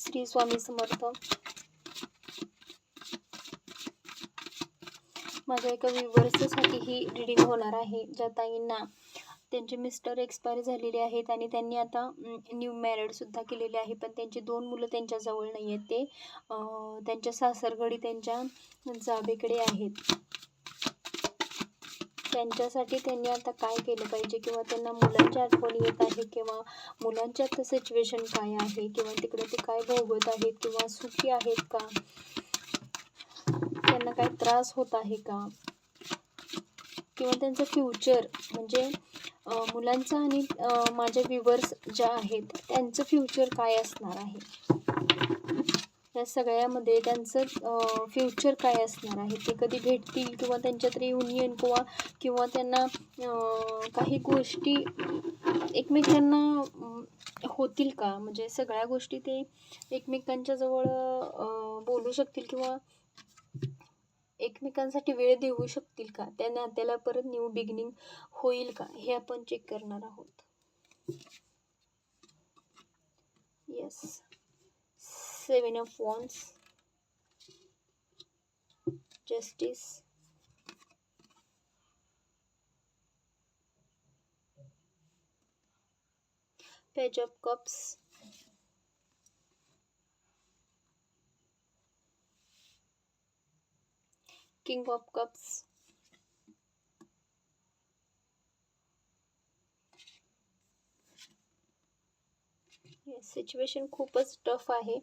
श्री स्वामी समर्थ. माझ्या एका व्ह्युअर्ससाठी ही रिडिंग होणार आहे ज्या ताईंना त्यांचे मिस्टर एक्सपायर झालेले आहेत आणि त्यांनी आता न्यू मॅरिडसुद्धा केलेले आहे. पण त्यांची दोन मुलं त्यांच्याजवळ नाही आहेत ते. त्यांच्या सासरगडी त्यांच्या जाबेकडे आहेत. त्यांच्यासाठी त्यांनी आता काय केलं पाहिजे? किंवा त्यांना मुलांच्या आठवण येत आहे किंवा मुलांच्या आता सिच्युएशन काय आहे? किंवा तिकडे ते काय भोगत आहेत? किंवा सुखी आहेत का? त्यांना काय त्रास होत आहे का? किंवा त्यांचं फ्युचर म्हणजे मुलांचं आणि माझ्या व्ह्युअर्स ज्या आहेत त्यांचं फ्युचर काय असणार आहे? या सगळ्यामध्ये त्यांचं फ्युचर काय असणार आहे? ते कधी भेटतील किंवा त्यांच्यात रियुनियन किंवा किंवा त्यांना काही गोष्टी एकमेकांना होतील का? म्हणजे सगळ्या गोष्टी ते एकमेकांच्या जवळ बोलू शकतील किंवा एकमेकांसाठी वेळ देऊ शकतील का? त्या नात्याला परत न्यू बिगिनिंग होईल का? हे आपण चेक करणार आहोत. Yes save in your phones justice page of cups king of cups situation खूब टफ है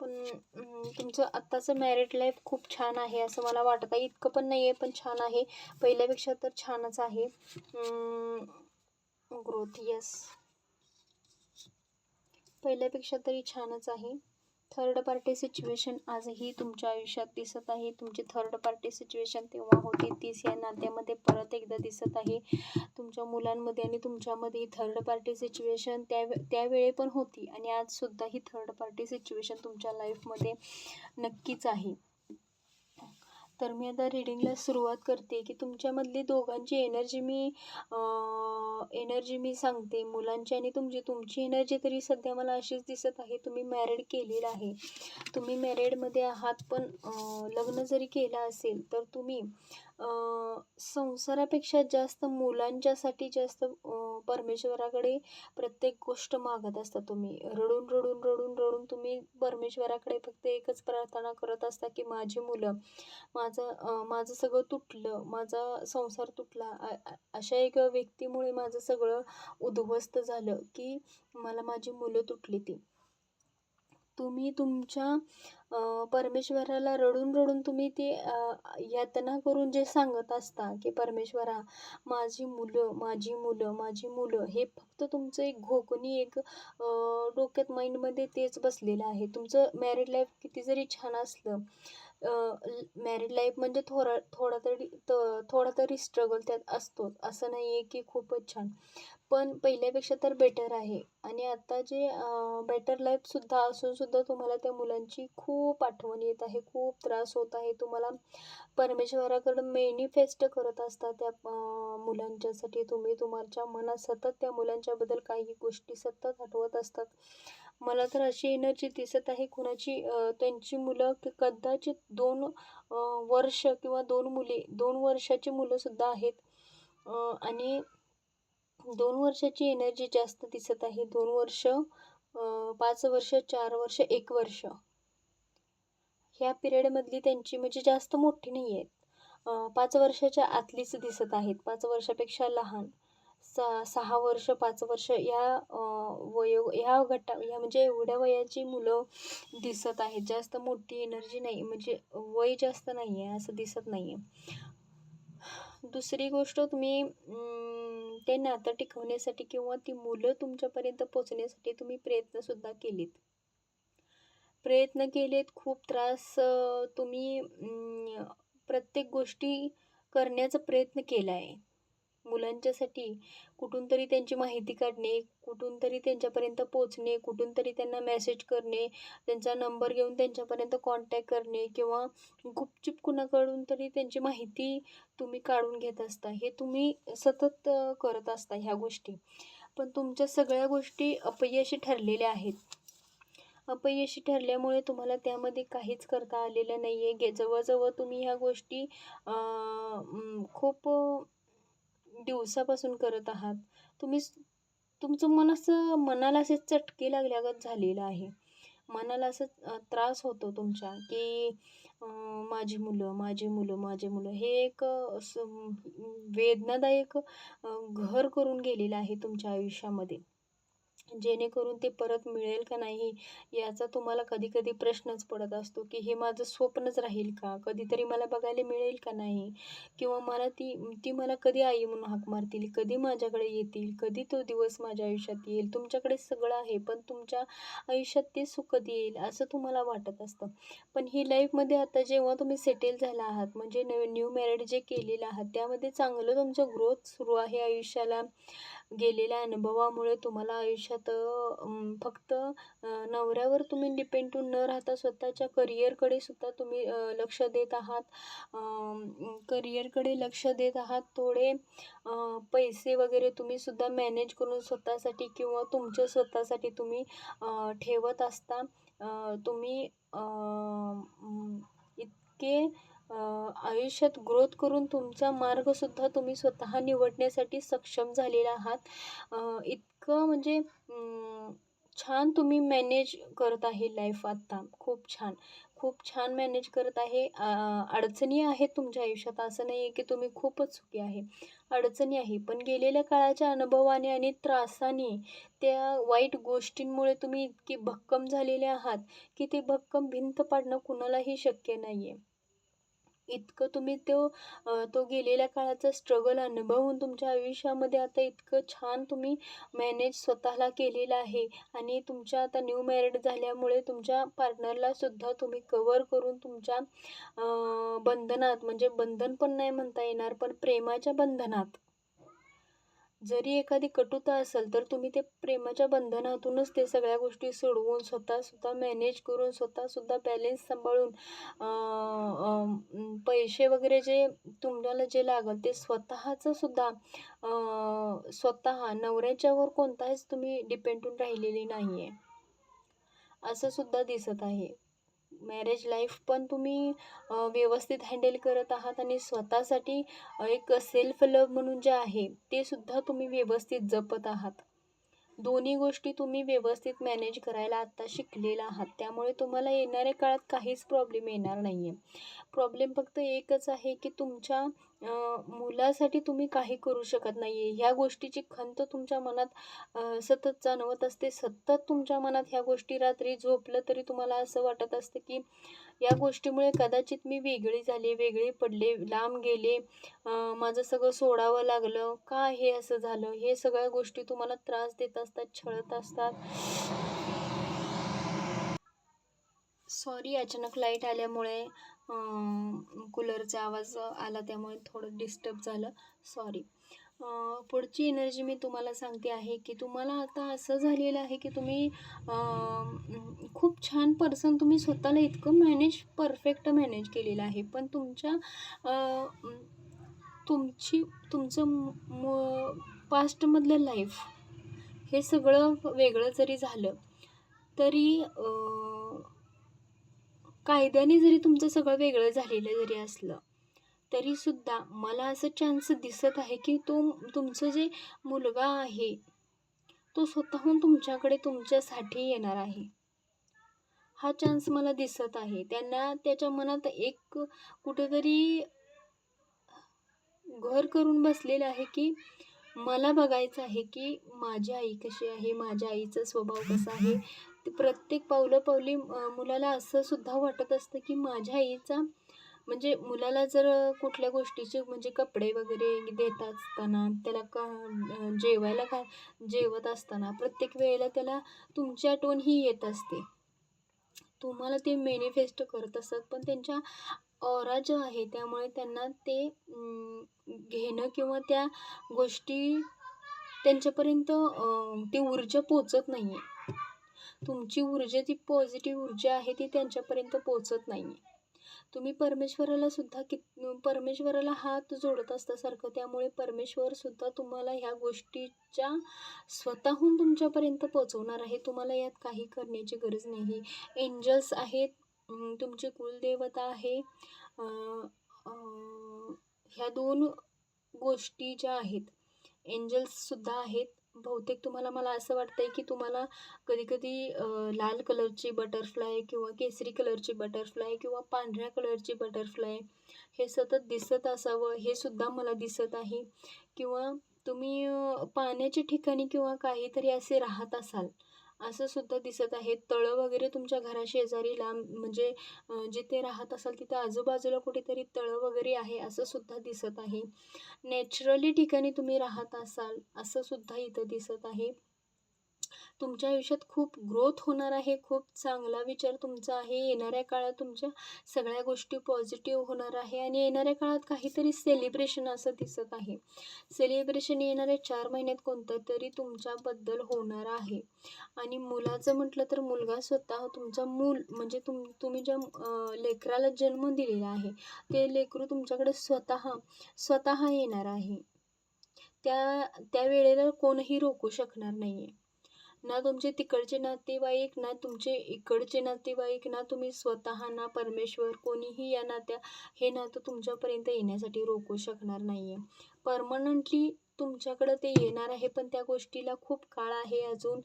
पण तुमचं आत्ताचं मॅरिड लाईफ खूप छान आहे असं मला वाटत. आहे इतकं पण नाही आहे पण छान आहे. पहिल्यापेक्षा तर छानच आहे. ग्रोथ यस पहिल्यापेक्षा तरी छानच आहे. थर्ड पार्टी सिच्युएशन आजही तुमच्या आयुष्यात दिसत आहे. तुमची थर्ड पार्टी सिच्युएशन तेव्हा होती. तीच या नात्यामध्ये परत एकदा दिसत आहे. तुमच्या मुलांमध्ये आणि तुमच्यामध्ये ही थर्ड पार्टी सिच्युएशन त्या त्यावेळी पण होती आणि आजसुद्धा ही थर्ड पार्टी सिच्युएशन तुमच्या लाईफमध्ये नक्कीच आहे. तर मी आता रीडिंगला सुरुवात करते की तुमच्यामधली दोघांची एनर्जी मी एनर्जी मी सांगते मुलांची आणि तुमची. तुमची एनर्जी तरी सध्या मला अशीच दिसत आहे तुम्ही मॅरिड केलेलं आहे. तुम्ही मॅरिडमध्ये आहात पण लग्न जरी केलं असेल तर तुम्ही संसारापेक्षा जास्त मुलांच्यासाठी जास्त परमेश्वराकडे प्रत्येक गोष्ट मागत असता तुम्ही. रडून रडून रडून रडून तुम्ही परमेश्वराकडे फक्त एकच प्रार्थना करत असता की माझी मुलं माझं माझं सगळं तुटलं माझा संसार तुटला. अशा एक व्यक्तीमुळे माझं सगळं उद्ध्वस्त झालं की मला माझी मुलं तुटली ती. तुम्ही तुमच्या परमेश्वराला रडून रडून तुम्ही ते यातना करून जे सांगत असता की परमेश्वरा माझी मुलं माझी मुलं माझी मुलं हे फक्त तुमचं एक घोकणी एक डोक्यात माइंडमध्ये तेच बसलेलं आहे. तुमचं मॅरिड लाईफ किती जरी छान असलं मॅरिड लाईफ म्हणजे थोडा थोडा तरी त- थोडा तरी स्ट्रगल त्यात असतोच. असं नाही आहे की खूपच छान. पण पहिल्यापेक्षा तर बेटर आहे. आणि आता जे बेटर लाईफसुद्धा असूनसुद्धा तुम्हाला त्या मुलांची खूप आठवण येत आहे. खूप त्रास होत आहे. तुम्हाला परमेश्वराकडं मेनिफेस्ट करत असता त्या मुलांच्यासाठी. तुम्ही तुमच्या मनात सतत त्या मुलांच्याबद्दल काही गोष्टी सतत आठवत असतात. मला तर अशी एनर्जी दिसत आहे कुणाची त्यांची मुलं कदाचित दोन वर्ष किंवा दोन मुले दोन वर्षाची मुलंसुद्धा आहेत. आणि दोन वर्षाची एनर्जी जास्त दिसत आहे. दोन वर्ष पाच वर्ष चार वर्ष एक वर्ष. ह्या पिरियडमधली त्यांची म्हणजे जास्त मोठी नाही आहेत पाच वर्षाच्या आतलीच दिसत आहेत. पाच वर्षापेक्षा लहान. स सहा वर्ष पाच वर्ष या वयो ह्या गटा ह्या म्हणजे एवढ्या वयाची मुलं दिसत आहेत. जास्त मोठी एनर्जी नाही म्हणजे वय जास्त नाही आहे असं दिसत नाही आहे दुसरी गोष्ट तुम्ही ते नातं टिकवण्यासाठी किंवा ती मुलं तुमच्यापर्यंत पोचण्यासाठी तुम्ही प्रयत्नसुद्धा केलेत. प्रयत्न केलेत खूप त्रास तुम्ही प्रत्येक गोष्टी करण्याचा प्रयत्न केला आहे मुलांच्यासाठी कुठून तरी त्यांची माहिती काढणे कुठून तरी त्यांच्यापर्यंत पोचणे कुठून तरी त्यांना मेसेज करणे त्यांचा नंबर घेऊन त्यांच्यापर्यंत कॉन्टॅक्ट करणे किंवा गुपचूप कुणाकडून तरी त्यांची माहिती तुम्ही काढून घेत असता. हे तुम्ही सतत करत असता ह्या गोष्टी. पण तुमच्या सगळ्या गोष्टी अपयशी ठरलेल्या आहेत. अपयशी ठरल्यामुळे तुम्हाला त्यामध्ये काहीच करता आलेलं नाही आहे गे जवळजवळ तुम्ही ह्या गोष्टी खूप दिवसापासून करत आहात? तुम्ही तुमचं मन असं मनाला असे चटके लागल्यागत झालेलं आहे. मनाला असं त्रास होतो तुमच्या की माझी मुलं माझी मुलं माझी मुलं हे एक असं वेदनादायक घर करून गेलेलं आहे तुमच्या आयुष्यामध्ये. जेणेकरून ते परत मिळेल का नाही याचा तुम्हाला कधी कधी प्रश्नच पडत असतो की हे माझं स्वप्नच राहील का? कधीतरी मला बघायला मिळेल का नाही? किंवा मला ती ती मला कधी आई म्हणून हाक मारतील? कधी माझ्याकडे येतील? कधी तो दिवस माझ्या आयुष्यात येईल? तुमच्याकडे सगळं आहे पण तुमच्या आयुष्यात ते सुख कधी येईल असं तुम्हाला वाटत असतं. पण ही लाईफमध्ये आता जेव्हा तुम्ही सेटल झाला आहात म्हणजे न्यू मॅरिड जे केलेलं आहात त्यामध्ये चांगलं तुमचं ग्रोथ सुरू आहे आयुष्याला. गेलेल्या अनुभवामुळे तुम्हाला आयुष्यात फक्त नवऱ्यावर तुम्ही डिपेंड न राहता स्वतःच्या करिअरकडे सुद्धा तुम्ही लक्ष देत आहात. करिअरकडे लक्ष देत आहात. थोडे पैसे वगैरे तुम्ही सुद्धा मॅनेज करून स्वतःसाठी किंवा तुमच्या स्वतःसाठी तुम्ही ठेवत असता. तुम्ही इतके आयुष्यात ग्रोथ करून तुमचा मार्गसुद्धा तुम्ही स्वतः निवडण्यासाठी सक्षम झालेला आहात. इतकं म्हणजे छान तुम्ही मॅनेज करत आहे लाईफ आत्ता खूप छान. खूप छान मॅनेज करत आहे. अडचणी आहेत तुमच्या आयुष्यात. असं नाही आहे की तुम्ही खूपच सुखी आहे. अडचणी आहे. पण गेलेल्या काळाच्या अनुभवाने आणि त्रासाने त्या वाईट गोष्टींमुळे तुम्ही इतकी भक्कम झालेले आहात की ते भक्कम भिंत पाडणं कुणालाही शक्य नाही आहे इतकं तुम्ही तो तो गेलेल्या काळाचा स्ट्रगल अनुभवून तुमच्या आयुष्यामध्ये आता इतकं छान तुम्ही मॅनेज स्वतःला केलेलं आहे. आणि तुमच्या आता न्यू मॅरिड झाल्यामुळे तुमच्या पार्टनरला सुद्धा तुम्ही कवर करून तुमच्या बंधनात म्हणजे बंधन पण नाही म्हणता येणार पण प्रेमाच्या बंधनात. जरी एखादी कटुता असेल तर तुम्ही ते प्रेमाच्या बंधनातूनच ते सगळ्या गोष्टी सोडवून स्वतःसुद्धा मॅनेज करून स्वतःसुद्धा बॅलेन्स सांभाळून पैसे वगैरे जे तुम्हाला जे लागेल ते स्वतःचं सुद्धा स्वतः नवऱ्याच्यावर कोणताच तुम्ही डिपेंडून राहिलेली नाही आहे असं सुद्धा दिसत आहे. मॅरेज लाईफ पण तुम्ही व्यवस्थित हँडल करत आहात आणि स्वतःसाठी एक सेल्फ लव म्हणून जे आहे ते सुद्धा तुम्ही व्यवस्थित जपत आहात. दोन्ही गोष्टी तुम्ही व्यवस्थित मॅनेज करायला आत्ता शिकलेला आहात. त्यामुळे तुम्हाला येणाऱ्या काळात काहीच प्रॉब्लेम येणार नाही आहे प्रॉब्लेम फक्त एकच आहे की तुमच्या मुलासाठी तुम्ही काही करू शकत नाही आहे ह्या गोष्टीची खंत तुमच्या मनात सतत जाणवत असते. सतत तुमच्या मनात ह्या गोष्टी रात्री झोपलं तरी तुम्हाला असं वाटत असतं की या गोष्टीमुळे कदाचित मी वेगळी झाले वेगळे पडले लांब गेले माझं सगळं सोडावं लागलं. का हे असं झालं? हे सगळ्या गोष्टी तुम्हाला त्रास देत असतात छळत असतात. सॉरी अचानक लाइट आल्यामुळे. कूलरचा आवाज आला त्यामुळे थोडं डिस्टर्ब झालं. सॉरी पुढची एनर्जी मी तुम्हाला सांगते आहे की तुम्हाला आता असं झालेलं आहे की तुम्ही खूप छान पर्सन तुम्ही स्वतःला इतकं मॅनेज परफेक्ट मॅनेज केलेलं आहे. पण तुमच्या तुमची तुमचं म पास्टमधलं लाईफ हे सगळं वेगळं जरी झालं तरी कायद्याने जरी तुमचं सगळं वेगळं झालेलं जरी असलं तरीसुद्धा मला असं चान्स दिसत आहे की तो तुमचं जे मुलगा आहे तो स्वतःहून तुमच्याकडे तुमच्यासाठी येणार आहे. हा चान्स मला दिसत आहे. त्यांना त्याच्या मनात एक कुठेतरी घर करून बसलेलं आहे की मला बघायचं आहे की माझी आई कशी आहे माझ्या आईचा स्वभाव कसा आहे प्रत्येक पावलं पावली मुलाला असं सुद्धा वाटत असतं की माझ्या आईचा म्हणजे मुलाला जर कुठल्या गोष्टीचे म्हणजे कपडे वगैरे देत असताना त्याला का जेवायला का जेवत असताना प्रत्येक वेळेला त्याला तुमची आठवण ही येत असते. तुम्हाला ते मॅनिफेस्ट करत असतात पण त्यांच्या ऑरा जो आहे त्यामुळे त्यांना ते घेणं किंवा त्या गोष्टी त्यांच्यापर्यंत ती ऊर्जा पोचत नाही आहे तुमची ऊर्जा ती पॉझिटिव्ह ऊर्जा आहे ती त्यांच्यापर्यंत पोचत नाही आहे तुम्ही परमेश्वराला सुद्धा कित परमेश्वराला हात जोडत असतासारखं त्यामुळे परमेश्वर सुद्धा तुम्हाला ह्या गोष्टीच्या स्वतःहून तुमच्यापर्यंत पोचवणार आहे. तुम्हाला यात काही करण्याची गरज नाही. एंजल्स आहेत तुमची कुलदेवता आहे. ह्या दोन गोष्टी ज्या आहेत एंजल्ससुद्धा आहेत. बहुतेक तुम्हाला मला असं वाटतंय की तुम्हाला कधीकधी लाल कलरची बटरफ्लाय किंवा केसरी कलरची बटरफ्लाय किंवा पांढऱ्या कलरची बटरफ्लाय हे सतत दिसत असावं हे सुद्धा मला दिसत आहे. किंवा तुम्ही पाण्याच्या ठिकाणी किंवा काहीतरी असे राहत असाल असं सुद्धा दिसत आहे. तळं वगैरे तुमच्या घराशेजारी लांब म्हणजे जिथे राहत असाल तिथे आजूबाजूला कुठेतरी तळं वगैरे आहे असं सुद्धा दिसत आहे. नॅचरली ठिकाणी तुम्ही राहत असाल असं सुद्धा इथं दिसत आहे. तुमच्या आयुष्यात खूप ग्रोथ होणार आहे खूप चांगला विचार तुमचा आहे. येणाऱ्या काळात तुमच्या सगळ्या गोष्टी पॉझिटिव्ह होणार आहे आणि येणाऱ्या काळात काहीतरी सेलिब्रेशन असं दिसत आहे. सेलिब्रेशन येणाऱ्या चार महिन्यात कोणतं तरी तुमच्याबद्दल होणार आहे. आणि मुलाचं म्हटलं तर मुलगा स्वतः तुमचा मूल म्हणजे तुम तुम्ही ज्या लेकराला जन्म दिलेला आहे ते लेकरू तुमच्याकडे स्वतः स्वतः येणार आहे. त्या त्या वेळेला कोणही रोखू शकणार नाही आहे ना तुमचे तिकडचे नातेवाईक ना तुमचे इकडचे नातेवाईक ना तुम्ही स्वतः ना परमेश्वर कोणीही या नात्या हे नातं तुमच्यापर्यंत येण्यासाठी रोखू शकणार नाही आहे परमनंटली तुमच्याकडं ते येणार आहे पण त्या गोष्टीला खूप काळ आहे अजून.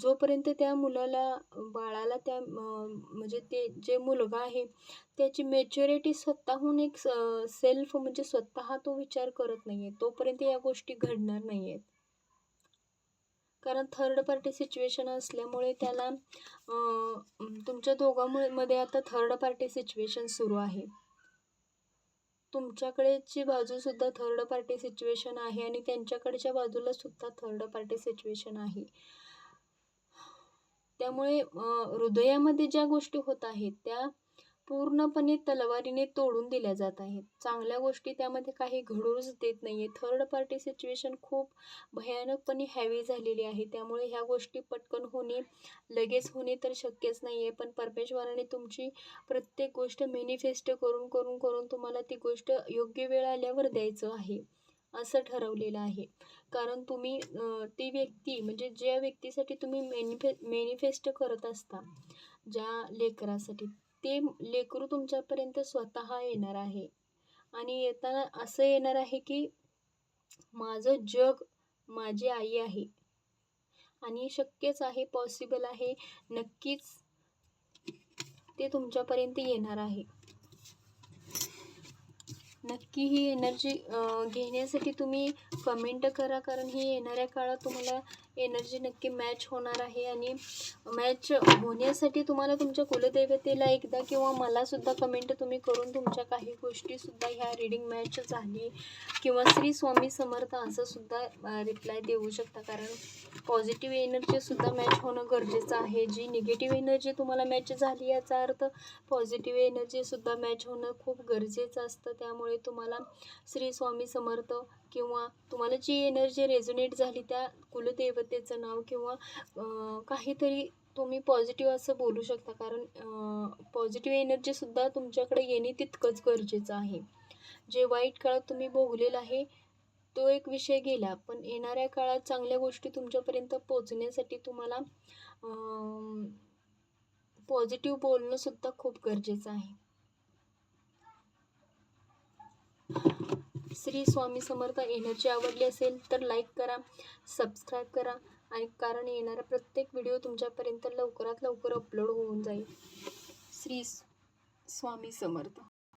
जोपर्यंत त्या मुलाला बाळाला त्या म्हणजे ते जे मुलगा आहे त्याची मेच्युरिटी स्वतःहून एक सेल्फ म्हणजे स्वतः तो विचार करत नाही आहे तोपर्यंत या गोष्टी घडणार नाही आहेत कारण थर्ड पार्टी सिच्युएशन असल्यामुळे त्याला तुमच्या दोघांमध्ये मध्ये आता थर्ड पार्टी सिच्युएशन सुरू आहे. तुमच्याकडेची बाजूसुद्धा थर्ड पार्टी सिच्युएशन आहे आणि त्यांच्याकडच्या बाजूला सुद्धा थर्ड पार्टी सिच्युएशन आहे. त्यामुळे हृदयामध्ये ज्या गोष्टी होत आहेत त्या पूर्णपणे तलवारीने तोडून दिल्या जात आहेत. चांगल्या गोष्टी त्यामध्ये काही घडूनच देत नाही आहे थर्ड पार्टी सिच्युएशन खूप भयानकपणे हॅवी झालेली आहे. त्यामुळे ह्या गोष्टी पटकन होणे लगेच होणे तर शक्यच नाही आहे पण परमेश्वराने तुमची प्रत्येक गोष्ट मॅनिफेस्ट करून करून करून तुम्हाला ती गोष्ट योग्य वेळ आल्यावर द्यायचं आहे असं ठरवलेलं आहे. कारण तुम्ही ती व्यक्ती म्हणजे ज्या व्यक्तीसाठी तुम्ही मॅनिफे मॅनिफेस्ट करत असता ज्या लेकरासाठी ते लेकरू तुमच्यापर्यंत स्वतः येणार आहे. आणि येताना असं येणार आहे की माझं जग माझी आई आहे. आणि शक्यच आहे पॉसिबल आहे नक्कीच ते तुमच्यापर्यंत येणार आहे. नक्की ही एनर्जी घेण्यासाठी तुम्ही कमेंट करा कारण ही येणाऱ्या काळात तुम्हाला एनर्जी नक्की मॅच होणार आहे आणि मॅच होण्यासाठी तुम्हाला तुमच्या कुलदैवतेला एकदा किंवा मलासुद्धा कमेंट तुम्ही करून तुमच्या काही गोष्टीसुद्धा ह्या रीडिंग मॅच झाली किंवा श्री स्वामी समर्थ असं सुद्धा रिप्लाय देऊ शकता. कारण पॉझिटिव्ह एनर्जीसुद्धा मॅच होणं गरजेचं आहे. जी निगेटिव्ह एनर्जी तुम्हाला मॅच झाली याचा अर्थ पॉझिटिव्ह एनर्जीसुद्धा मॅच होणं खूप गरजेचं असतं. त्यामुळे तुम्हाला श्री स्वामी समर्थ किंवा तुम्हाला जी एनर्जी रेझोनेट झाली त्या कुलदेवतेचं नाव किंवा काहीतरी तुम्ही पॉझिटिव्ह असं बोलू शकता. कारण पॉझिटिव्ह एनर्जीसुद्धा तुमच्याकडे येणे तितकंच गरजेचं आहे. जे वाईट काळात तुम्ही भोगलेलं आहे तो एक विषय गेला. पण येणाऱ्या काळात चांगल्या गोष्टी तुमच्यापर्यंत पोचण्यासाठी तुम्हाला पॉझिटिव्ह बोलणंसुद्धा खूप गरजेचं आहे. श्री स्वामी समर्थ एनर्जी आवडली असेल तर लाईक करा सबस्क्राईब करा आणि कारण येणारा प्रत्येक व्हिडिओ तुमच्यापर्यंत लवकरात लवकर अपलोड होऊन जाईल. श्री स्वामी समर्थ.